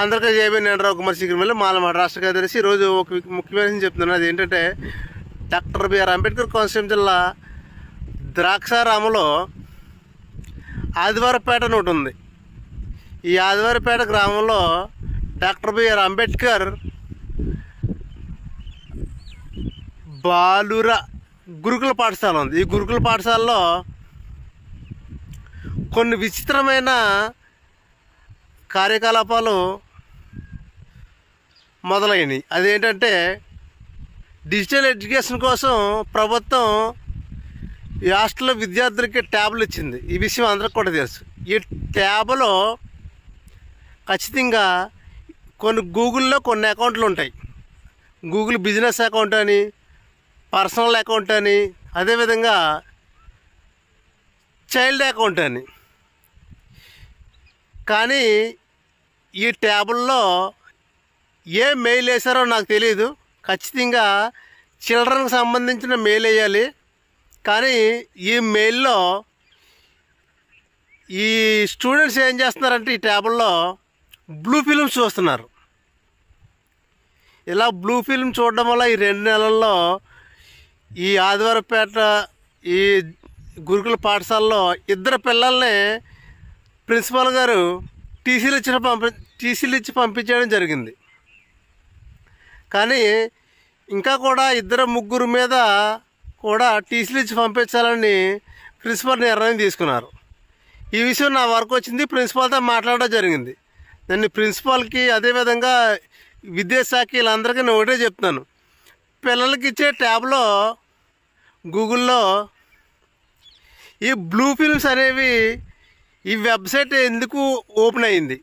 అందరికీ జేబీ నేను రావు కుమార్ శీఘ్రం మళ్ళీ మాల రాష్ట్ర కార్యదర్శి. ఈరోజు ఒక ముఖ్యమైన చెప్తున్నాను. అది ఏంటంటే డాక్టర్ బిఆర్ అంబేద్కర్ కోనసీమ జిల్లా ద్రాక్షారాములో ఆదివారపేట అని ఒకటి ఉంది. ఈ ఆదివారపేట గ్రామంలో డాక్టర్ బిఆర్ అంబేద్కర్ బాలుర గురుకుల పాఠశాల ఉంది. ఈ గురుకుల పాఠశాలలో కొన్ని విచిత్రమైన కార్యకలాపాలు మొదలైనవి. అదేంటంటే డిజిటల్ ఎడ్యుకేషన్ కోసం ప్రభుత్వం ఈ హాస్టల్లో విద్యార్థులకి ట్యాబ్లు ఇచ్చింది. ఈ విషయం అందరికి కూడా తెలుసు. ఈ ట్యాబ్లో ఖచ్చితంగా కొన్ని గూగుల్లో కొన్ని అకౌంట్లు ఉంటాయి. గూగుల్ బిజినెస్ అకౌంట్ అని పర్సనల్ అకౌంట్ అని అదేవిధంగా చైల్డ్ అకౌంట్ అని. కానీ ఈ ట్యాబుల్లో ఏ మెయిల్ వేసారో నాకు తెలియదు ఖచ్చితంగా చిల్డ్రన్కి సంబంధించిన మెయిల్ వేయాలి. కానీ ఈ మెయిల్లో ఈ స్టూడెంట్స్ ఏం చేస్తున్నారంటే ఈ ట్యాబుల్లో బ్లూ ఫిల్మ్స్ చూస్తున్నారు. ఇలా బ్లూ ఫిల్మ్ చూడడం వల్ల ఈ రెండు నెలల్లో ఈ ఆదివారపేట ఈ గురుకుల పాఠశాలలో ఇద్దరు పిల్లల్ని ప్రిన్సిపాల్ గారు టీసీలు ఇచ్చిన పంపి టీసీలు ఇచ్చి పంపించడం జరిగింది. కానీ ఇంకా కూడా ఇద్దరు ముగ్గురు మీద కూడా టీసీలు ఇచ్చి పంపించాలని ప్రిన్సిపల్ నిర్ణయం తీసుకున్నారు. ఈ విషయం నా వరకు వచ్చింది. ప్రిన్సిపాల్తో మాట్లాడడం జరిగింది. నేను ప్రిన్సిపాల్కి అదేవిధంగా విద్యాశాఖ వీళ్ళందరికీ నేను ఒకటే చెప్తున్నాను. పిల్లలకి ఇచ్చే ట్యాబ్లో గూగుల్లో ఈ బ్లూ ఫిల్మ్స్ అనేవి ఈ వెబ్సైట్ ఎందుకు ఓపెన్ అయింది?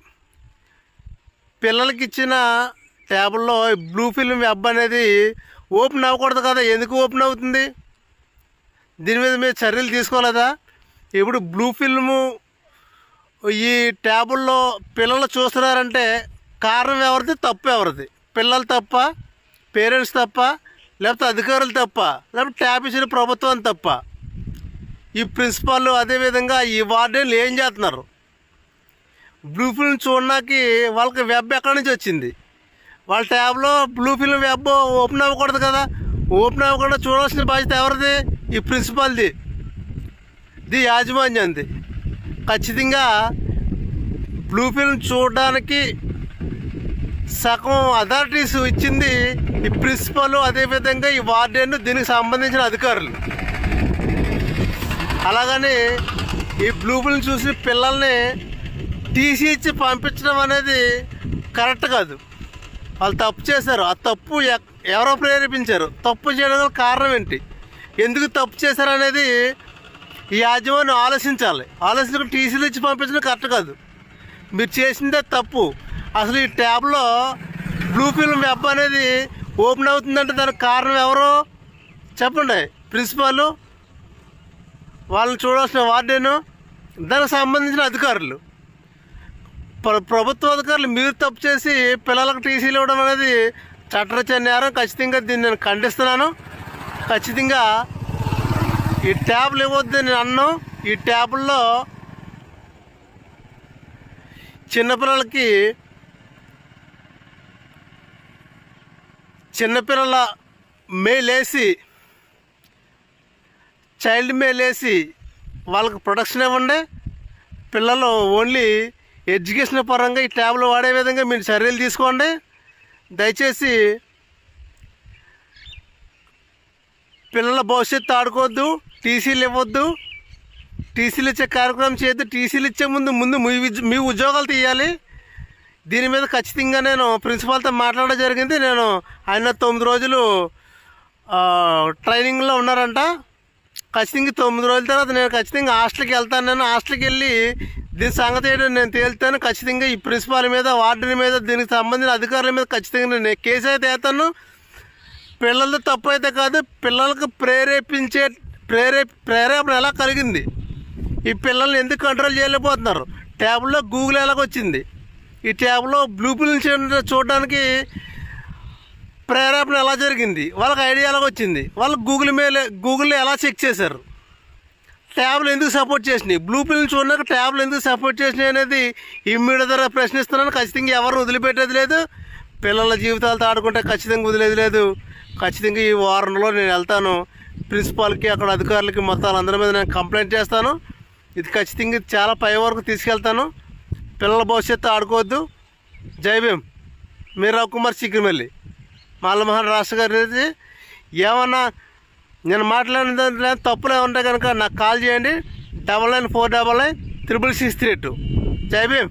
పిల్లలకి ఇచ్చిన ట్యాబ్లో బ్లూ ఫిల్మ్ వెబ్ అనేది ఓపెన్ అవ్వకూడదు కదా ఎందుకు ఓపెన్ అవుతుంది? దీని మీద మీరు చర్యలు తీసుకోలేదా? ఇప్పుడు బ్లూ ఫిల్ము ఈ ట్యాబుల్లో పిల్లలు చూస్తున్నారంటే కారణం ఎవరిది? తప్పు ఎవరిది? పిల్లలు తప్ప పేరెంట్స్ తప్ప లేకపోతే అధికారులు తప్ప లేకపోతే ట్యాబ్ ఇచ్చిన ప్రభుత్వం తప్ప. ఈ ప్రిన్సిపాల్ అదేవిధంగా ఈ వార్డెన్లు ఏం చేస్తున్నారు? బ్లూ ఫిల్మ్ చూడడానికి వాళ్ళకి వెబ్ ఎక్కడి నుంచి వచ్చింది? వాళ్ళ ట్యాబ్లో బ్లూ ఫిల్మ్ వెబ్ ఓపెన్ అవ్వకూడదు కదా. ఓపెన్ అవ్వకుండా చూడాల్సిన బాధ్యత ఎవరిది? ఈ ప్రిన్సిపాల్ది ఇది యాజమాన్యంది. ఖచ్చితంగా బ్లూ ఫిల్మ్ చూడడానికి సగం అథారిటీస్ ఇచ్చింది ఈ ప్రిన్సిపల్ అదేవిధంగా ఈ వార్డెన్ దీనికి సంబంధించిన అధికారులు. అలాగని ఈ బ్లూ ఫిల్మ్ చూసి పిల్లల్ని టీసీ ఇచ్చి పంపించడం అనేది కరెక్ట్ కాదు. వాళ్ళు తప్పు చేశారు. ఆ తప్పు ఎవరో ప్రేరేపించారు. తప్పు చేయడం కారణం ఏంటి? ఎందుకు తప్పు చేశారు అనేది ఈ యాజమాన్యం ఆలోచించాలి. ఆలోచించుకుని టీసీలు ఇచ్చి పంపించడం కరెక్ట్ కాదు. మీరు చేసిందే తప్పు. అసలు ఈ ట్యాబ్లో బ్లూ ఫిల్మ్ వెబ్ అనేది ఓపెన్ అవుతుందంటే దానికి కారణం ఎవరు? చెప్పండి. ప్రిన్సిపాల్? వాళ్ళని చూడాల్సిన వార్డెను? దానికి సంబంధించిన అధికారులు. ప్రభుత్వ అధికారులు మీరు తప్పు చేసి పిల్లలకు టీసీలు ఇవ్వడం అనేది చట్టరచ నేరం ఖచ్చితంగా దీన్ని నేను ఖండిస్తున్నాను. ఖచ్చితంగా ఈ ట్యాబ్లు ఇవ్వద్దు నేను అన్నం. ఈ ట్యాబుల్లో చిన్నపిల్లలకి చిన్నపిల్లల మేలేసి చైల్డ్ మేలేసి వాళ్ళకి ప్రొడక్షన్ ఇవ్వండి. పిల్లలు ఓన్లీ ఎడ్యుకేషన్ పరంగా ఈ ట్యాబ్లు వాడే విధంగా మీరు చర్యలు తీసుకోండి. దయచేసి పిల్లల భవిష్యత్తు ఆడుకోవద్దు టీసీలు ఇవ్వద్దు. టీసీలు ఇచ్చే కార్యక్రమం చేయొద్దు టీసీలు ఇచ్చే ముందు ముందు మీ మీ ఉద్యోగాలు తీయాలి. దీని మీద ఖచ్చితంగా నేను ప్రిన్సిపాల్తో మాట్లాడడం జరిగింది. నేను ఆయన తొమ్మిది రోజులు ట్రైనింగ్లో ఉన్నారంట. ఖచ్చితంగా తొమ్మిది రోజుల తర్వాత నేను ఖచ్చితంగా హాస్టల్కి వెళ్తాను. నేను హాస్టల్కి వెళ్ళి దీని సంగతి ఏంటో నేను తేలుతాను. ఖచ్చితంగా ఈ ప్రిన్సిపాల్ మీద వార్డుని మీద దీనికి సంబంధించిన అధికారుల మీద ఖచ్చితంగా నేను కేసు అయితే వేస్తాను. పిల్లలతో తప్పు అయితే కాదు పిల్లలకు ప్రేరేపించే ప్రేరే ప్రేరేపణ ఎలా కలిగింది? ఈ పిల్లల్ని ఎందుకు కంట్రోల్ చేయలేకపోతున్నారు? ట్యాబ్లో గూగుల్ ఎలాగొచ్చింది ఈ ట్యాబ్లో బ్లూ ఫిల్మ్స్ చూడడానికి ప్రేరేపణ ఎలా జరిగింది? వాళ్ళకి ఐడియా ఎలాగొచ్చింది వాళ్ళు గూగుల్ మీద గూగుల్లో ఎలా చెక్ చేశారు? ట్యాబ్లు ఎందుకు సపోర్ట్ చేసినాయి? బ్లూ పిల్ని చూడక ట్యాబ్లు ఎందుకు సపోర్ట్ చేసినాయి అనేది ఇమ్మీడియట్ ద్వారా ప్రశ్నిస్తున్నాను. ఖచ్చితంగా ఎవరు వదిలిపెట్టేది లేదు. పిల్లల జీవితాలతో ఆడుకుంటే ఖచ్చితంగా వదిలేదు లేదు. ఖచ్చితంగా ఈ వారంలో నేను వెళ్తాను. ప్రిన్సిపాల్కి అక్కడ అధికారులకి మొత్తం అందరి మీద నేను కంప్లైంట్ చేస్తాను. ఇది ఖచ్చితంగా ఇది చాలా పై వరకు తీసుకెళ్తాను. పిల్లల భవిష్యత్తు ఆడుకోవద్దు. జై భీమ్. మీరావు కుమార్ సిగ్గిమెల్లి మాలమోహన్ రాష్ట్ర గారి ఏమన్నా నేను మాట్లాడిన దాంట్లో తప్పులే ఉంటే కనుక నాకు కాల్ చేయండి double nine four double nine triple six three two Jai Bhim.